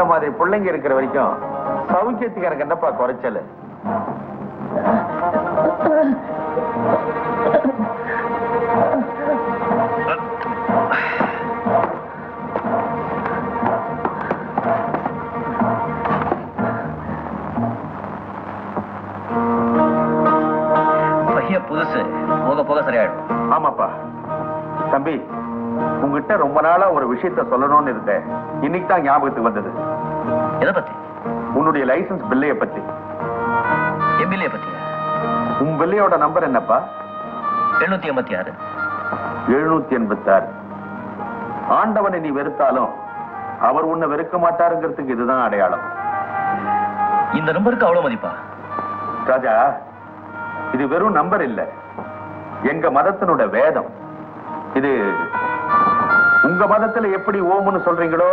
மாதிரி பிள்ளைங்க இருக்கிற வரைக்கும் சௌக்கியத்துக்கு எனக்கு என்னப்பா குறைச்சல்? புதுசு போக போக சரியாயிடும். ஆமாப்பா. தம்பி உங்ககிட்ட ரொம்ப நாளா ஒரு விஷயத்த சொல்லணும்னு இருந்தேன். இன்னைக்கு தான் ஞாபகத்துக்கு வந்தது. எதை பத்தி? உன்னுடைய லைசன்ஸ் பில்லைய பத்தி. எம்எல்ஏ பத்தியா? உன் பில்லையோட நம்பர் என்னப்பா? எண்ணூத்தி எண்பத்தி ஆறு. எழுநூத்தி எண்பத்தாறு ஆண்டவனை நீ வெறுத்தாலும் அவர் உன்னை வெறுக்க மாட்டாருங்கிறதுக்கு இதுதான் அடையாளம். இந்த நம்பருக்கு அவ்வளவு மதிப்பா? ராஜா இது வெறும் நம்பர் இல்ல. எங்க மதத்தினோட வேதம். இது உங்க மதத்துல எப்படி ஓம்னு சொல்றீங்களோ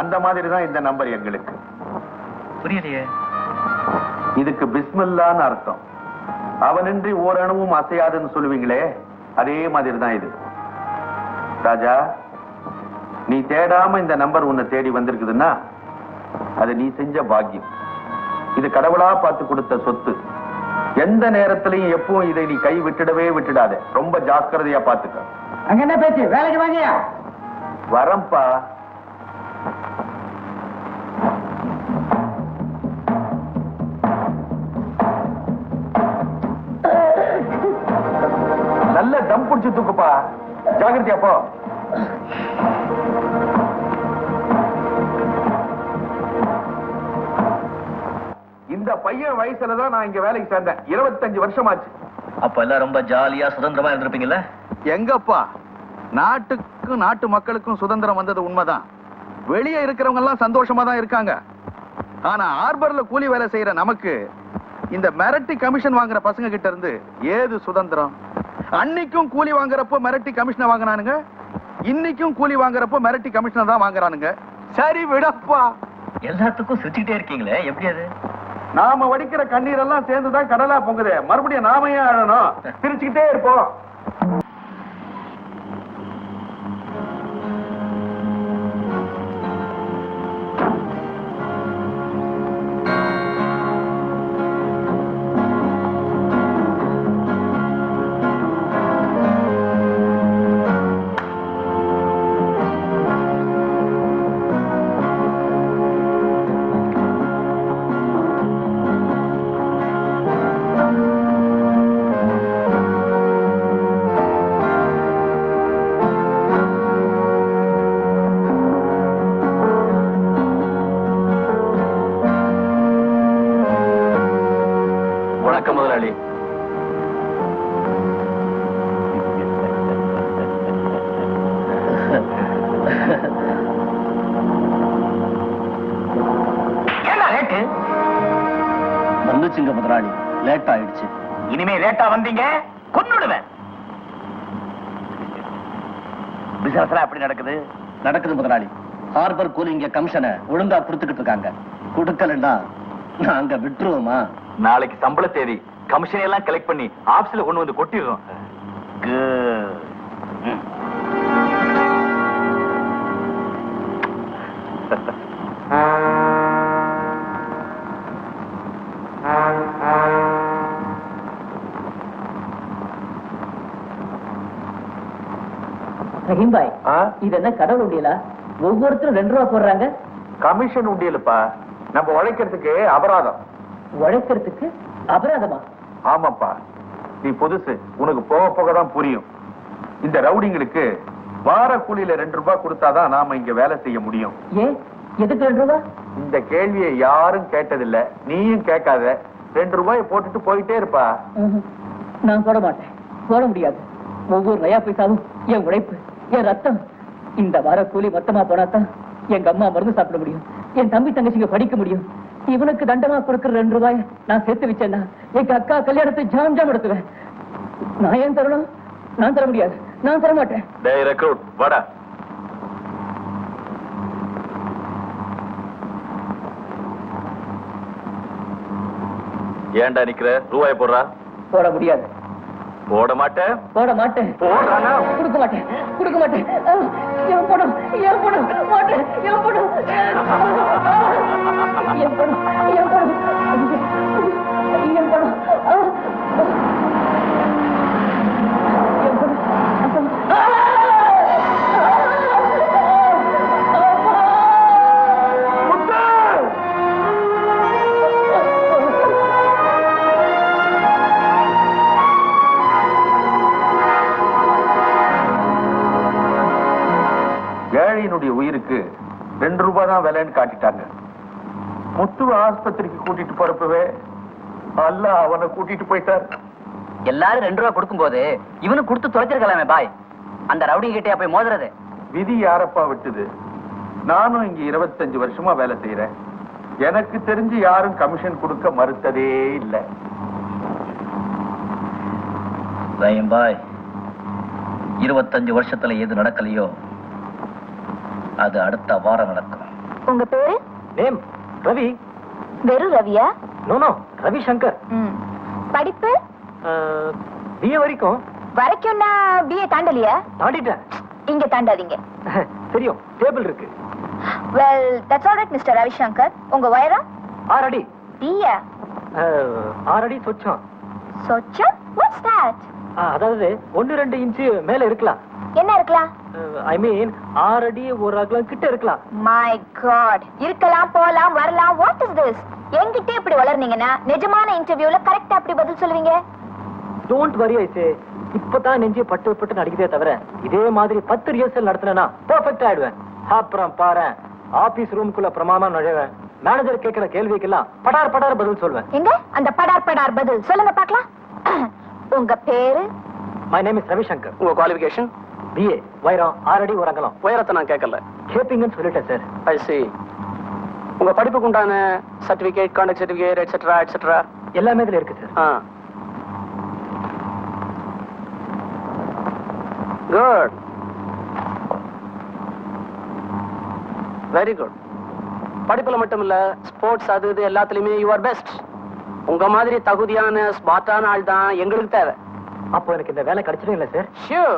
அந்த மாதிரி தான் இந்த நம்பர் எங்களுக்கு. புரியலையே. இதுக்கு பிஸ்மில்லான்னு அர்த்தம். அவனின்றி ஓரணுவும் அசையாதுன்னு சொல்லுவீங்களே அதே மாதிரி தான் இது. ராஜா நீ தேடாம இந்த நம்பர் உன்னை தேடி வந்திருக்குதுன்னா அது நீ செஞ்ச பாக்கியம். இது கடவுளா பார்த்து கொடுத்த சொத்து. எந்த நேரத்திலையும் எப்பவும் இதை நீ கை விட்டுடவே விட்டுடாத. ரொம்ப ஜாக்கிரதையா பாத்துக்க. அங்க என்ன பேச்சு? வேலைக்கு வாங்கியா? வரம்பா நல்ல தம் புடிச்சு தூக்குப்பா. ஜாகிரதையா போ. இந்த பையன் வயசுல தான் நான் இங்க வேலைக்கு சேர்ந்தேன். இருபத்தஞ்சு வருஷம் ஆச்சு அப்ப எல்லாம் ரொம்ப ஜாலியா சுதந்திரமா இருந்திருப்பீங்கல்ல? எங்கப்பா? நாட்டுக்கும் நாட்டு மக்களுக்கும் சுதந்திரம் வந்தது உண்மைதான். வெளியே இருக்கிறவங்க எல்லாம் சந்தோஷமா தான் இருக்காங்க. ஆனா ஹார்பர்ல கூலி வேலை செய்யற நமக்கு இந்த மிரட்டி கமிஷன் வாங்குற பசங்க கிட்ட இருந்து ஏது சுதந்திரம்? அன்னைக்கும் கூலி வாங்குறப்போ மிரட்டி கமிஷனை வாங்குனானுங்க இன்னைக்கும் கூலி வாங்குறப்போ மிரட்டி கமிஷனை தான் வாங்குறானுங்க. சரி விடப்பா. எல்லாத்துக்கும் சிரிச்சுக்கிட்டே இருக்கீங்களே எப்படி அது? நாம வடிக்கிற கண்ணீர் எல்லாம் சேர்ந்துதான் கடலா பொங்குது. மறுபடியும் நாம ஏன் அழணும்? சிரிச்சுக்கிட்டே இருப்போம். பிசினஸ் எப்படி நடக்குது? நடக்குது முதலாளி. ஹார்பர் கூலிங்க கமிஷனை ஒழுங்கா கொடுத்துக்கிட்டு இருக்காங்க. கொடுக்கலன்னா நாங்க விட்டுருவோமா? நாளைக்கு சம்பள தேதி கமிஷன் எல்லாம் கலெக்ட் பண்ணி ஆபீஸ்ல கொண்டு வந்து கொட்டிடுறோம். ரஹீம் பாய் இது என்ன கடவுள் உண்டியலா? ஒவ்வொருத்தரும் ரெண்டு ரூபா போடுறாங்க. கமிஷன் உண்டியலுப்பா. நம்ம உழைக்கிறதுக்கு அபராதம். உழைக்கிறதுக்கு அபராதமா? ஆமாப்பா. நீ புதுசு. உனக்கு போக போக தான் புரியும். இந்த ரவுடிங்களுக்கு வார கூலியில ரெண்டு ரூபாய் கொடுத்தாதான் நாம இங்க வேலை செய்ய முடியும். ஏன் எதுக்கு ரெண்டு ரூபா? இந்த கேள்வியை யாரும் கேட்டதில்ல. நீயும் கேட்காத. ரெண்டு ரூபாயை போட்டுட்டு போயிட்டே இருப்பா. நான் போட மாட்டேன். போட முடியாது. ஒவ்வொரு நயா பைசாவும் என் உழைப்பு. என் ரத்தம். இந்த வார கூலி மொத்தமா போனாதான் எங்க அம்மா மருந்து சாப்பிட முடியும். என் தம்பி தங்கச்சிங்க படிக்க முடியும். இவனுக்கு தண்டமா கொடுக்கிற ரெண்டு ரூபாய் நான் சேர்த்து வச்சேன்னா எங்க அக்கா கல்யாணத்தை ஜாம் ஜாம் எடுத்துவேன் நான் ஏன் தரணும்? நான் தர முடியாது. நான் தர மாட்டேன். டேய் ரெக்ரூட் வாடா. ஏன்டா நிக்கிற? ரூபாய் போடுறா. போட முடியாது. போட மாட்டேன். போட மாட்டேன். போடுறானா? கொடுக்க மாட்டேன். கொடுக்க மாட்டேன். என் பணம் என் பணம் மாட்டேன். என் பணம் என் பணம் என் பணம் என் பணம் தான் விலைன்னு காட்டிட்டாங்க. முத்துவ ஆஸ்பத்திரிக்கு கூட்டிட்டு போறப்பவே அல்ல அவனை கூட்டிட்டு போயிட்டார். எல்லாரும் ரெண்டு ரூபா கொடுக்கும்போது இவனு கொடுத்து தொலைச்சிருக்கலாமே பாய். அந்த ரவுடி கிட்டே போய் மோதுறது? விதி யாரப்பா விட்டுது? நானும் இங்க இருபத்தஞ்சு வருஷமா வேலை செய்யறேன் எனக்கு தெரிஞ்சு யாரும் கமிஷன் கொடுக்க மறுத்ததே இல்லை. பாய் இருபத்தஞ்சு வருஷத்துல எது நடக்கலையோ அது அடுத்த வாரம் நடக்கும். உங்க பேரு? நேம் ரவி. வெறும் ரவியா? No no Ravi Shankar. படிப்பு? பிஏ வரைக்கும். வரைக்கும்னா பிஏ தாண்டலையா? தாண்டிட்டேன். இங்க தாண்டாதீங்க. தெரியும் டேபிள் இருக்கு. Well that's all right mister Ravishankar. உங்க வயரம் ஆறு அடி. பிஏ ஆறு அடி சொச்சம். சொச்சா வாட்ஸ் தட் அதாவது ஒன்னு ரெண்டு இன்ச்சு மேல இருக்கலாம். என்ன இருக்கலாம்? ஐ மீன் ஆறு அடி ஒரு அகலம் கிட்ட இருக்கலாம். மை காட் இருக்கலாம் போலாம் வரலாம். வாட் இஸ் திஸ் என்கிட்ட இப்படி வளர்னீங்கன்னா நிஜமான இன்டர்வியூல கரெக்டா அப்படி பதில் சொல்லுவீங்க? Don't worry ஐசே. இப்பதான் நெஞ்சு பட்டு பட்டு நடிக்கிறதே தவிர இதே மாதிரி பத்து ரிஹர்சல் நடத்தினா பெர்ஃபெக்ட் ஆயிடுவேன். அப்புறம் பாரு ஆபீஸ் ரூம்குள்ள பிரமாமா நுழைவேன். மேனேஜர் கேட்கிற கேள்விக்கெல்லாம் படார் படார் பதில் சொல்வேன். எங்க? அந்த படார் படார் பதில். சொல்லுங்க பார்க்கலாம். உங்க பேரு? My name is Ravishankar. உங்க குவாலிஃபிகேஷன் பிஏ வைரம் ஆறு அடி அகலம் உயரத்தை நான் கேட்கல. கேப்பீங்கன்னு சொல்லிட்டேன் சார் ஐ சி உங்க படிப்புக்கு உண்டான certificate contact certificate etcetera etcetera எல்லாமே இதுல இருக்கு சார் ஆ. குட் வெரி குட் படிப்புல மட்டும் இல்ல ஸ்போர்ட்ஸ் அது இது எல்லாத்துலயுமே யூ ஆர் பெஸ்ட் உங்க மாதிரி தகுதியான ஸ்மார்ட்டான ஆள் தான் எங்களுக்கு தேவை. அப்போ எனக்கு இந்த வேலை கிடைச்சிடும் இல்ல sir Sure.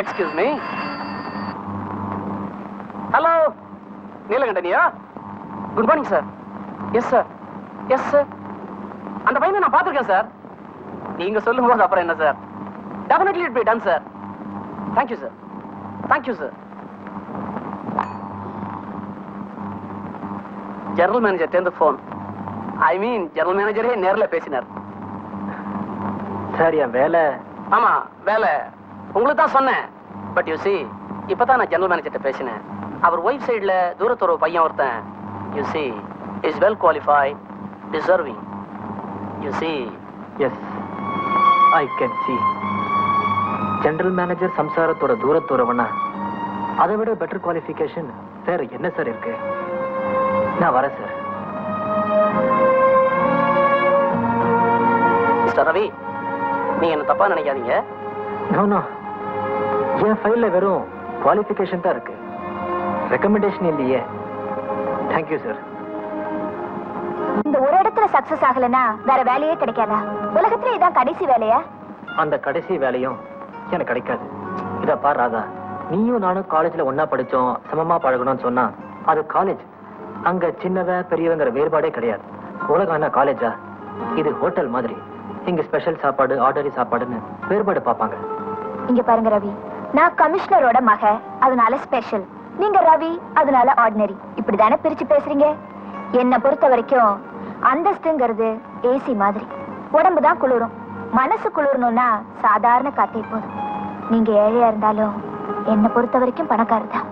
Excuse me. Hello நீலகண்டனியா? Good morning sir yes sir yes sir அந்த பையனை நான் பார்த்துருக்கேன் சார் நீங்க சொல்லும் போது அப்புறம் என்ன sir definitely it be done sir thank you sir thank you sir general manager தேர்ந்து ஃபோன் ஐ மீன் ஜெனரல் மேனேஜரே நேர்ல பேசினார். சார் என் வேலை. ஆமா வேலை. உங்களுக்கு தான் சொன்னேன். பட் யூ சி இப்பதான் நான் ஜெனரல் மேனேஜர்ட்ட பேசினேன். அவர் ஒய்ஃப் சைடுல தூரத்தொரு பையன் ஒருத்தன். You see is well qualified deserving you see yes I can see general manager சம்சாரத்தோட தூரத்தூரவனா அதை விட பெட்டர் குவாலிஃபிகேஷன் வேற என்ன சார் இருக்கு? நான் வரேன் சார் மிஸ்டர் ரவி நீங்க என்ன தப்பா நினைக்காதீங்க. நோ நோ என் ஃபைல்ல வெறும் குவாலிஃபிகேஷன் தான் இருக்கு. ரெக்கமெண்டேஷன் இல்லையே. தேங்க்யூ சார் இந்த ஒரு இடத்துல சக்சஸ் ஆகலனா வேற வேலையே கிடைக்காதா? உலகத்துல இதான் கடைசி வேலையா? அந்த கடைசி வேலையும் எனக்கு கிடைக்காது. இத பார் ராதா. நீயும் நானும் காலேஜ்ல ஒண்ணா படிச்சோம் சமமா பழகணும்னு சொன்னா அது காலேஜ் அங்க சின்னவன் பெரியவங்கிற வேறுபாடே கிடையாது. உலகம் என்ன காலேஜா இது ஹோட்டல் மாதிரி. இங்க ஸ்பெஷல் சாப்பாடு ஆர்டரி சாப்பாடுன்னு வேறுபாடு பார்ப்பாங்க. இங்க பாருங்க ரவி. நான் கமிஷனரோட மக அதனால ஸ்பெஷல் நீங்க ரவி அதனால ஆர்டினரி இப்படிதானே பிரிச்சு பேசுறீங்க? என்ன பொறுத்த வரைக்கும் அந்தஸ்துங்கிறது ஏசி மாதிரி. உடம்பு தான் குளிரும். மனசு குளிரணும்னா சாதாரண காத்தே போதும். நீங்க ஏழையா இருந்தாலும் என்ன பொறுத்த வரைக்கும் பணக்காரர் தான்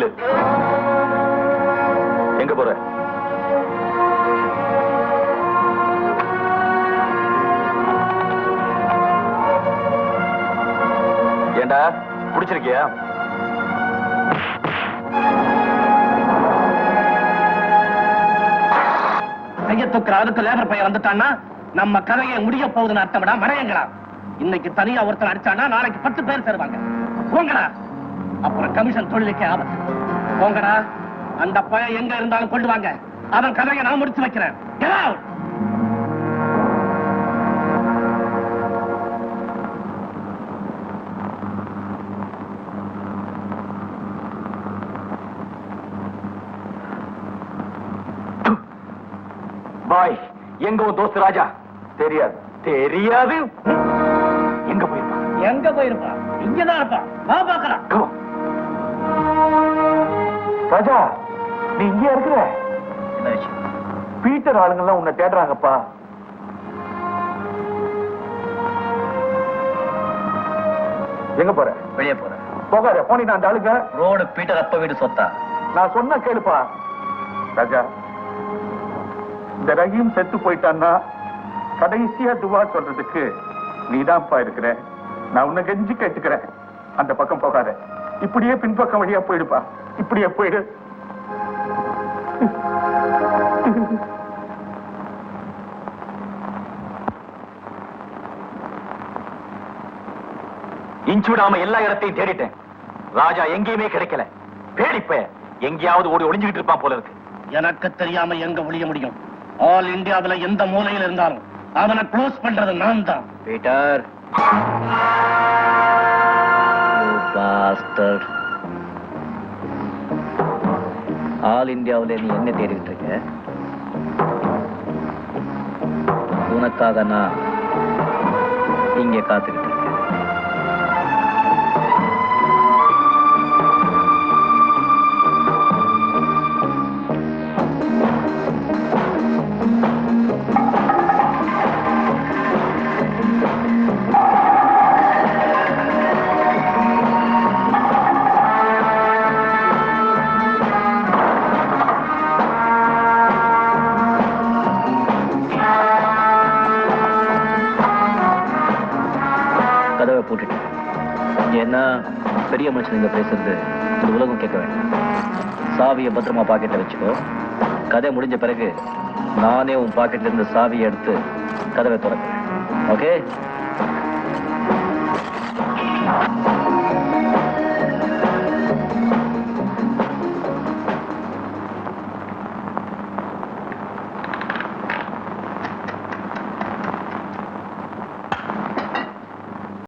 நெல்லு எங்க போற? ஏண்டா பிடிச்சிருக்கியா கைய தூக்குற அதுக்கு லேபர் பையன் வந்துட்டான்னா நம்ம கதையை முடிய போகுதுன்னு அர்த்தம்டா மறையங்களா இன்னைக்கு தனியா ஒருத்தர் அடிச்சானா நாளைக்கு பத்து பேர் தருவாங்க போங்கடா. அப்புறம் கமிஷன் தொழிலுக்கே ஆபத்து. போங்கடா அந்த பையன் எங்க இருந்தாலும் கொண்டு வாங்க. அவன் கதையை நான் முடிச்சு வைக்கிறேன்! பாய் எங்க உன் தோஸ்து ராஜா? தெரியாது. தெரியாது. எங்க போயிருப்பான்? எங்க போயிருப்பான்? இங்கதான் இருப்பான். வா பாக்கலாம். ராஜா நீ இங்கே இருக்கிற? பீட்டர் ஆளுங்கெல்லாம் உன்னை தேடுறாங்கப்பா. எங்க போற? வெளியே போறேன் போகாத போனீங்க அந்த ஆளுங்க ரோடு பீட்டர் அப்ப வீடு சொத்தா? நான் சொன்ன கேளுப்பா. ராஜா இந்த ரஹீம் செத்து போயிட்டான்னா கடைசியா துவா சொல்றதுக்கு நீதான்ப்பா இருக்கிற. நான் உன்னை கெஞ்சி கேட்டுக்கிறேன். அந்த பக்கம் போகாத. இப்படியே பின்பக்கம் வழியா போயிடுப்பா. இப்படியே போயிடு. இன்ச்சு விடாம எல்லா இடத்தையும் தேடிட்டேன். ராஜா எங்கேயுமே கிடைக்கல. பேடிப்ப எங்கேயாவது ஓடி ஒளிஞ்சுக்கிட்டு இருப்பான் போல இருக்கு. எனக்கு தெரியாம எங்க ஒளிய முடியும்? ஆல் இந்தியாவுல எந்த மூலையில் இருந்தாலும் அவனை க்ளோஸ் பண்றது நான் தான் பீட்டர் பாஸ்டர் ஆல் இந்தியாவுல நீ என்ன தேடிட்டு இருக்க உனக்காக நான் இங்கே காத்துக்கிட்டு வச்சு மனுஷனுங்க பேசுறது இந்த உலகம் கேட்க வேண்டாம். சாவியை பத்திரமா பாக்கெட்ல வச்சுக்கோ. கதை முடிஞ்ச பிறகு நானே உன் பாக்கெட்ல இருந்து சாவியை எடுத்து கதவை திறக்கிறேன். ஓகே